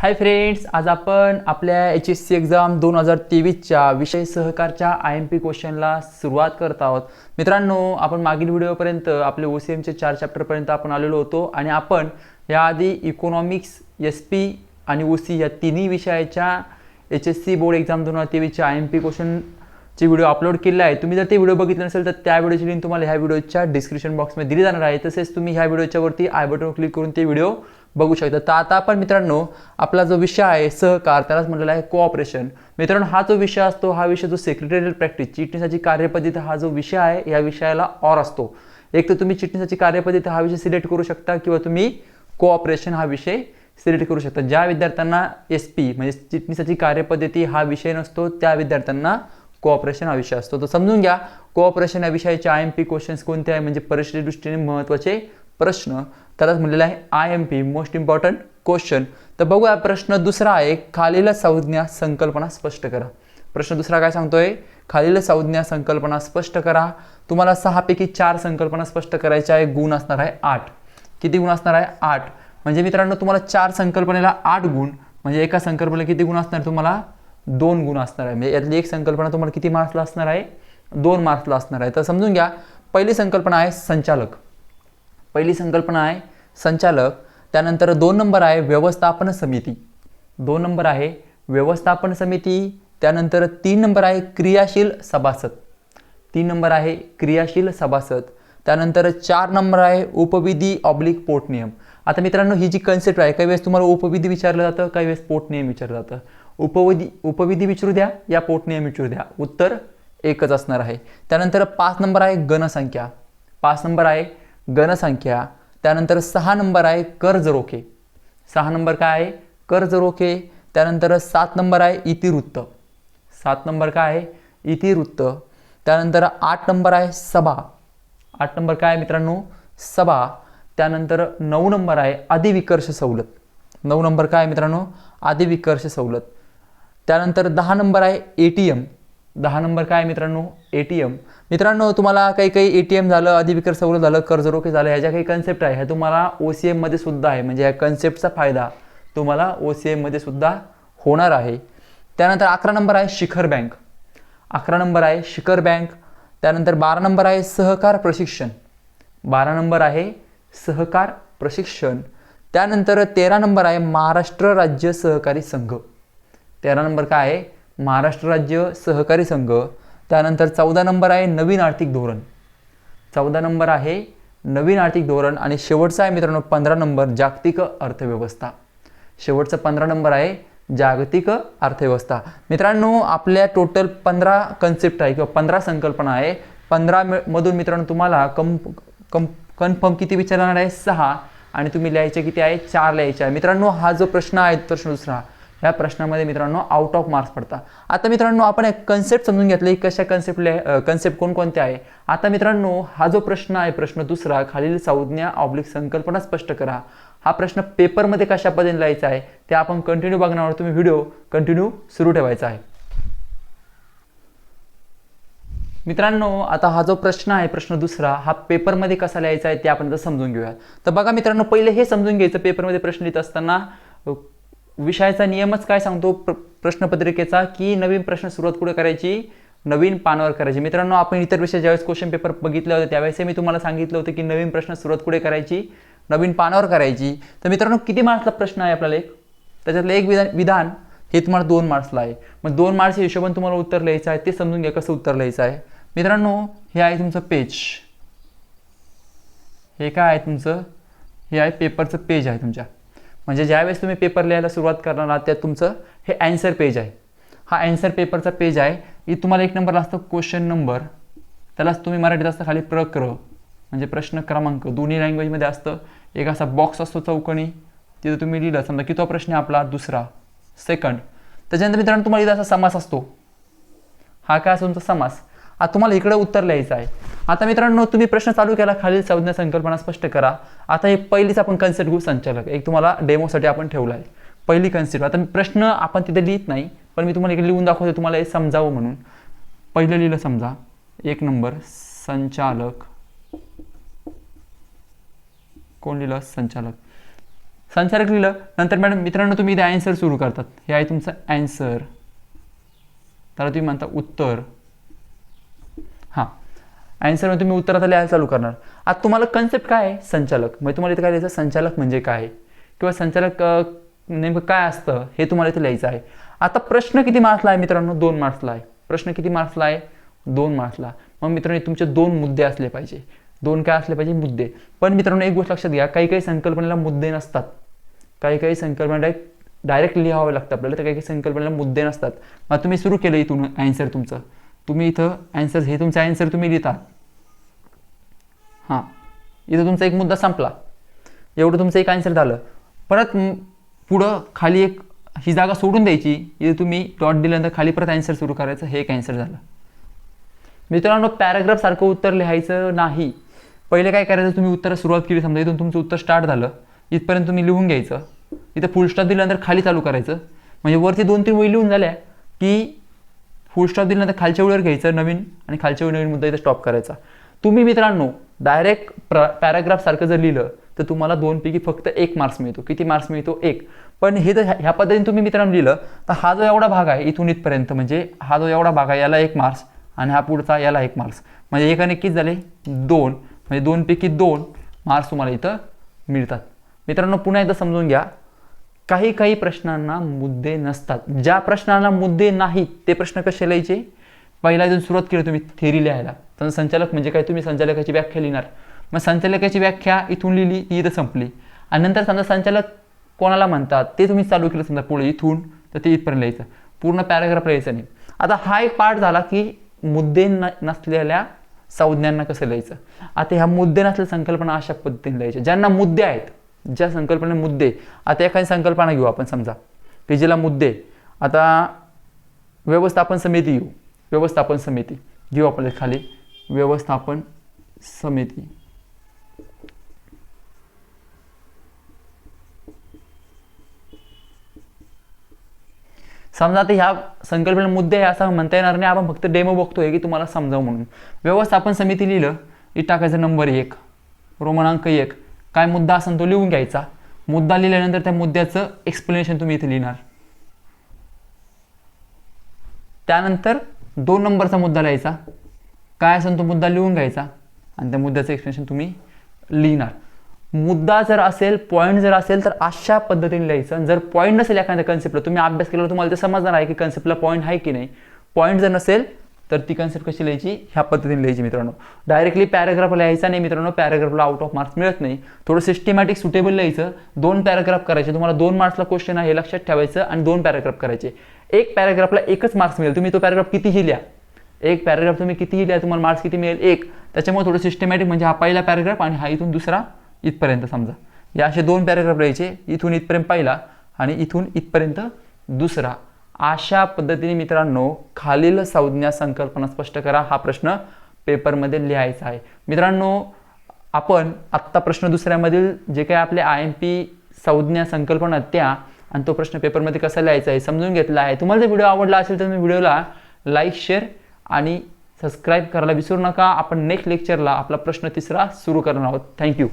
Hi friends आज आपण आपल्या एच एस सी एक्झाम दोन हजार तेवीसच्या विषय सहकारच्या आय एम पी क्वेश्चनला सुरुवात करत आहोत. मित्रांनो आपण मागील व्हिडिओपर्यंत आपले ओ सी एमचे चार चॅप्टरपर्यंत आपण आलेलो होतो आणि आपण याआधी इकॉनॉमिक्स एस पी आणि ओ सी या तिन्ही विषयाच्या H S C board exam दोन हजार तेवीसच्या आय एम पी क्वेश्चन चे व्हिडिओ अपलोड केले आहे तुम्ही जर ते व्हिडिओ बघितले नसेल तर त्या व्हिडिओची लिंक तुम्हाला ह्या व्हिडिओच्या डिस्क्रिप्शन बॉक्समध्ये दिली जाणार आहे. तसेच तुम्ही ह्या व्हिडिओच्यावरती आय बटन क्लिक करून ते व्हिडिओ बघू शकता. तर आता आपण मित्रांनो आपला जो विषय आहे सहकार त्यालाच म्हटलेला आहे कोऑपरेशन मित्रांनो हा जो विषय असतो हा विषय जो सेक्रेटरियल प्रॅक्टिस चिटणीसाची कार्यपद्धती हा जो विषय आहे या विषयाला ऑर असतो. एक तर तुम्ही चिटणीसाची कार्यपद्धती हा विषय सिलेक्ट करू शकता किंवा तुम्ही कोऑपरेशन हा विषय सिलेक्ट करू शकता. ज्या विद्यार्थ्यांना एस पी म्हणजे चिटणीसाची कार्यपद्धती हा विषय नसतो त्या विद्यार्थ्यांना कोऑपरेशन हा विषय असतो. तर समजून घ्या कोऑपरेशन या विषयाचे आय एम पी क्वेश्चन्स कोणते आहे? म्हणजे परीक्षेच्या दृष्टीने महत्त्वाचे प्रश्न. त्यालाच म्हणलेलं आहे I M P most important question तर बघूया प्रश्न दुसरा आहे खालील संज्ञा संकल्पना स्पष्ट करा. प्रश्न दुसरा काय सांगतोय खालील संज्ञा संकल्पना स्पष्ट करा. तुम्हाला सहापैकी चार संकल्पना स्पष्ट करायच्या आहे गुण असणार आहे आठ. किती गुण असणार आहे? आठ. म्हणजे मित्रांनो तुम्हाला चार संकल्पनेला आठ गुण म्हणजे एका संकल्पनेला किती गुण असणार? तुम्हाला दोन गुण असणार आहे. म्हणजे यातली एक संकल्पना तुम्हाला किती मार्क्सला असणार आहे? दोन मार्क्सला असणार आहे. तर समजून घ्या पहिली संकल्पना आहे संचालक. पहिली संकल्पना आहे संचालक त्यानंतर दोन नंबर आहे व्यवस्थापन समिती. दोन नंबर आहे व्यवस्थापन समिती त्यानंतर तीन नंबर आहे क्रियाशील सभासद. तीन नंबर आहे क्रियाशील सभासद त्यानंतर चार नंबर आहे उपविधी ऑब्लिक पोटनियम आता मित्रांनो ही जी कन्सेप्ट आहे काही वेळेस तुम्हाला उपविधी विचारलं जातं काही वेळेस पोटनियम विचारलं जातं. उपविधी उपविधी विचारू द्या या पोटनियम विचारू द्या. उत्तर एकच असणार आहे. त्यानंतर पाच नंबर आहे गणसंख्या पाच नंबर आहे गणसंख्या त्यानंतर सहा नंबर आहे कर्ज रोखे. सहा नंबर काय आहे? कर्ज रोखे. त्यानंतर सात नंबर आहे इतिवृत्त. सात नंबर काय आहे? इतिवृत्त. त्यानंतर आठ नंबर आहे सभा. आठ नंबर काय आहे मित्रांनो? सभा. त्यानंतर नऊ नंबर आहे अधिविकर्ष सवलत. नऊ नंबर काय आहे मित्रांनो? अधिविकर्ष सवलत. त्यानंतर दहा नंबर आहे ए टी एम. दहा नंबर काय मित्रांनो? ए टी एम मित्रांनो तुम्हाला काही काही ए टी एम झालं अधिविकर सवलत झालं कर्जरोखे झालं ह्या ज्या काही कन्सेप्ट आहे ह्या तुम्हाला ओ सी एममध्ये सुद्धा आहे. म्हणजे ह्या कन्सेप्टचा फायदा तुम्हाला ओ सी एममध्ये सुद्धा होणार आहे. त्यानंतर अकरा नंबर आहे शिखर बँक. अकरा नंबर आहे शिखर बँक. त्यानंतर बारा नंबर आहे सहकार प्रशिक्षण. बारा नंबर आहे सहकार प्रशिक्षण. त्यानंतर तेरा नंबर आहे महाराष्ट्र राज्य सहकारी संघ. तेरा नंबर काय आहे? महाराष्ट्र राज्य सहकारी संघ त्यानंतर चौदा नंबर आहे नवीन आर्थिक धोरण. चौदा नंबर आहे नवीन आर्थिक धोरण आणि शेवटचा आहे मित्रांनो पंधरा नंबर जागतिक अर्थव्यवस्था. शेवटचा पंधरा नंबर आहे जागतिक अर्थव्यवस्था. मित्रांनो आपल्या टोटल पंधरा कन्सेप्ट आहे किंवा पंधरा संकल्पना आहे. पंधरा मधून मित्रांनो तुम्हाला कम कम कन्फर्म किती विचारणार आहे? सहा. आणि तुम्ही लिहायचे किती आहे? चार लिहायचे आहे. मित्रांनो हा जो प्रश्न आहे प्रश्न दुसरा. ह्या प्रश्नामध्ये मित्रांनो आउट ऑफ मार्क्स पडतात. आता मित्रांनो आपण एक कन्सेप्ट समजून घेतलं की कशा कन्सेप्टले कन्सेप्ट कोणकोणते आहे. आता मित्रांनो हा जो प्रश्न आहे प्रश्न दुसरा खालील संज्ञा ऑब्लिक संकल्पना स्पष्ट करा. हा प्रश्न पेपरमध्ये कशा पद्धतीने लिहायचा आहे ते आपण कंटिन्यू बघण्यावर तुम्ही व्हिडिओ कंटिन्यू सुरू ठेवायचा आहे. मित्रांनो आता हा जो प्रश्न आहे प्रश्न दुसरा हा पेपरमध्ये कसा लिहायचा आहे ते आपण आता समजून घेऊया तर बघा मित्रांनो पहिले हे समजून घ्यायचं पेपरमध्ये प्रश्न लिहित असताना विषयाचा नियमच काय सांगतो प्र प्रश्नपत्रिकेचा की नवीन प्रश्न सुरुवात कुठे करायची? नवीन पानावर करायची. मित्रांनो आपण इतर विषय ज्यावेळेस क्वेश्चन पेपर बघितले होते त्यावेळेस मी तुम्हाला सांगितलं होतं की नवीन प्रश्न सुरुवात कुठे करायची? नवीन पानावर करायची. तर मित्रांनो किती मार्क्सला प्रश्न आहे आपल्याला एक? त्याच्यातलं एक विधान विधान हे तुम्हाला दोन मार्क्सला आहे. मग दोन मार्क्सच्या हिशोबाने तुम्हाला उत्तर लिहायचं आहे ते समजून घ्या कसं उत्तर लिहायचं आहे. मित्रांनो हे आहे तुमचं पेज हे काय आहे तुमचं? हे आहे पेपरचं पेज आहे तुमच्या. म्हणजे ज्यावेळेस तुम्ही पेपर लिहायला सुरुवात करणार आहात त्यात तुमचं हे ॲन्सर पेज आहे. हा ॲन्सर पेपरचा पेज आहे. ही तुम्हाला एक नंबरला असतं क्वेश्चन नंबर त्यालाच तुम्ही मराठीत असतं खाली प्रक्र म्हणजे प्रश्न क्रमांक. दोन्ही लँग्वेजमध्ये असतं एक असा बॉक्स असतो चौकणी तिथं तुम्ही लिहिलं समजा की तो प्रश्न आपला? दुसरा. सेकंड त्याच्यानंतर मित्रांनो तुम्हाला इथं असा समास असतो. हा काय असतो तुमचा समास? आता तुम्हाला इकडं उत्तर लिहायचं आहे. आता मित्रांनो तुम्ही प्रश्न चालू केला खालील संज्ञा संकल्पना स्पष्ट करा. आता हे पहिलीच आपण कन्सेप्ट घेऊ संचालक एक तुम्हाला डेमोसाठी आपण ठेवला आहे पहिली कन्सेप्ट आता प्रश्न आपण तिथे लिहित नाही पण मी तुम्हाला इकडे लिहून दाखवतो तुम्हाला हे समजावं म्हणून. पहिलं लिहिलं समजा. एक नंबर संचालक. कोण लिहिलं? संचालक. संचालक लिहिलं. नंतर मॅडम मित्रांनो तुम्ही इथे ॲन्सर सुरू करतात. हे आहे तुमचं ॲन्सर त्याला तुम्ही म्हणता उत्तर. हां. ॲन्सरमध्ये तुम्ही उत्तरात लिहायला चालू करणार. आता तुम्हाला कन्सेप्ट काय आहे? संचालक. म्हणजे तुम्हाला इथे काय लिहायचं? संचालक म्हणजे काय? किंवा संचालक नेमकं काय असतं? हे तुम्हाला इथे लिहायचं आहे. आता प्रश्न किती मार्क्सला आहे मित्रांनो? दोन मार्क्सला आहे. प्रश्न किती मार्क्सला आहे? दोन मार्क्सला. मग मित्रांनो तुमचे दोन मुद्दे असले पाहिजे. दोन काय असले पाहिजे? मुद्दे. पण मित्रांनो एक गोष्ट लक्षात घ्या. काही काही संकल्पनेला मुद्दे नसतात. काही काही संकल्पना डायरेक्ट डायरेक्ट लिहावं लागतं आपल्याला. तर काही काही संकल्पनेला मुद्दे नसतात. मग तुम्ही सुरू केलं इथून ॲन्सर तुमचं. तुम्ही इथं ॲन्सर हे तुमचं ॲन्सर तुम्ही लिहिता हां. इथं तुमचा एक मुद्दा संपला. एवढं तुमचं एक आन्सर झालं. परत पुढं खाली एक ही जागा सोडून द्यायची. इथे तुम्ही डॉट दिल्यानंतर खाली परत आन्सर सुरू करायचं. हे एक आन्सर झालं. मित्रांनो पॅराग्राफ सारखं उत्तर लिहायचं नाही. पहिले काय करायचं? तुम्ही उत्तर सुरुवात केली. समजा इथून तुमचं उत्तर स्टार्ट झालं. इथपर्यंत तुम्ही लिहून घ्यायचं. इथं फुल स्टॉप दिल्यानंतर खाली चालू करायचं. म्हणजे वरती दोन तीन वही लिहून झाल्या की फुल स्टॉप दिल्यानंतर खालच्या ओळीवर घ्यायचं नवीन आणि खालच्या वेळी नवीन मुद्दा इथे स्टॉप करायचा. तुम्ही मित्रांनो डायरेक्ट प्र पॅराग्राफ सारखं जर लिहिलं तर तुम्हाला दोनपैकी फक्त एक मार्क्स मिळतो. किती मार्क्स मिळतो? एक. पण हे जर ह्या- ह्या पद्धतीने तुम्ही मित्रांनो लिहिलं तर हा जो एवढा भाग आहे इथून इथपर्यंत म्हणजे हा जो एवढा भाग आहे याला एक मार्क्स आणि हा पुढचा याला एक मार्क्स म्हणजे एकाने किती झाले दोन. म्हणजे दोनपैकी दोन मार्क्स तुम्हाला इथं मिळतात. मित्रांनो पुन्हा एकदा समजून घ्या. काही काही प्रश्नांना मुद्दे नसतात. ज्या प्रश्नांना मुद्दे नाहीत ते प्रश्न कसे लिहायचे? पहिला इथून सुरुवात केली तुम्ही थेरी लिहायला. तर संचालक म्हणजे काय? तुम्ही संचालकाची व्याख्या लिहिणार. मग संचालकाची व्याख्या इथून लिहिली ती इथं संपली. आणि नंतर समजा संचालक कोणाला म्हणतात? ते तुम्ही चालू केलं समजा पुढे इथून तर ते इथपर्यंत लिहायचं. पूर्ण पॅराग्राफ लिहायचं नाही. आता हा एक पार्ट झाला की मुद्दे न नसलेल्या संज्ञांना कसं लिहायचं? आता ह्या मुद्दे नसलेल्या संकल्पना अशा पद्धतीने लिहायच्या. ज्यांना मुद्दे आहेत ज्या संकल्पना मुद्दे आता एखादी संकल्पना घेऊ आपण समजा. की जिला मुद्दे आता व्यवस्थापन समिती घेऊ. व्यवस्थापन समिती. घेऊ आपण खाली. व्यवस्थापन समिती. समजा आता ह्या संकल्पना मुद्दे आहे असं म्हणता येणार नाही. आपण फक्त डेमो बघतोय की तुम्हाला समजावं म्हणून. व्यवस्थापन समिती लिहिलं की टाकायचं नंबर एक रोमनांक एक. काय मुद्दा असेल तो लिहून घ्यायचा. मुद्दा लिहिल्यानंतर त्या मुद्द्याचं एक्सप्लेनेशन तुम्ही इथे लिहिणार. त्यानंतर दोन नंबरचा मुद्दा लिहायचा. काय असेल तो मुद्दा लिहून घ्यायचा. आणि त्या मुद्द्याचं एक्सप्लेनेशन तुम्ही लिहिणार. मुद्दा जर असेल पॉईंट जर असेल तर अशा पद्धतीने लिहायचं. जर पॉईंट नसेल एखाद्या कन्सेप्टला तुम्ही अभ्यास केल्यावर तुम्हाला ते समजणार आहे की कन्सेप्टला पॉईंट आहे की नाही. पॉईंट जर नसेल तर ती कन्सेप्ट कशी लिहायची? ह्या पद्धतीने लिहायची मित्रांनो. डायरेक्टली पॅराग्राफ लिहायचा नाही मित्रांनो. पॅराग्राफला आउट ऑफ मार्क्स मिळत नाही. थोडं सिस्टमॅटिक सुटेबल लिहायचं. दोन पॅराग्राफ करायचे. तुम्हाला दोन मार्क्सला क्वेश्चन आहे लक्षात ठेवायचं आणि दोन पॅराग्राफ करायचे. एक पॅराग्राफला एकच मार्क्स मिळेल. तुम्ही तो पॅराग्राफ कितीही लिहा. एक पॅराग्राफ तुम्ही कितीही लिहा तुम्हाला मार्क्स किती मिळेल? एक. त्याच्यामुळे थोडं सिस्टमॅटिक म्हणजे हा पहिला पॅराग्राफ आणि हा इथून दुसरा इथपर्यंत समजा. या असे दोन पॅराग्राफ लिहायचे. इथून इथपर्यंत पहिला आणि इथून इथपर्यंत दुसरा. अशा पद्धतीने मित्रांनो खालील संज्ञा संकल्पना स्पष्ट करा. हा प्रश्न पेपरमध्ये लिहायचा आहे. मित्रांनो आपण आत्ता प्रश्न दुसऱ्यामधील जे काही आपले आय एम पी संज्ञा संकल्पना आहेत त्या आणि तो प्रश्न पेपरमध्ये कसा लिहायचा आहे समजून घेतला आहे. तुम्हाला जर व्हिडिओ आवडला असेल तर तुम्ही व्हिडिओला लाईक शेअर आणि सबस्क्राईब करायला विसरू नका. आपण नेक्स्ट लेक्चरला आपला प्रश्न तिसरा सुरू करणार आहोत. थँक्यू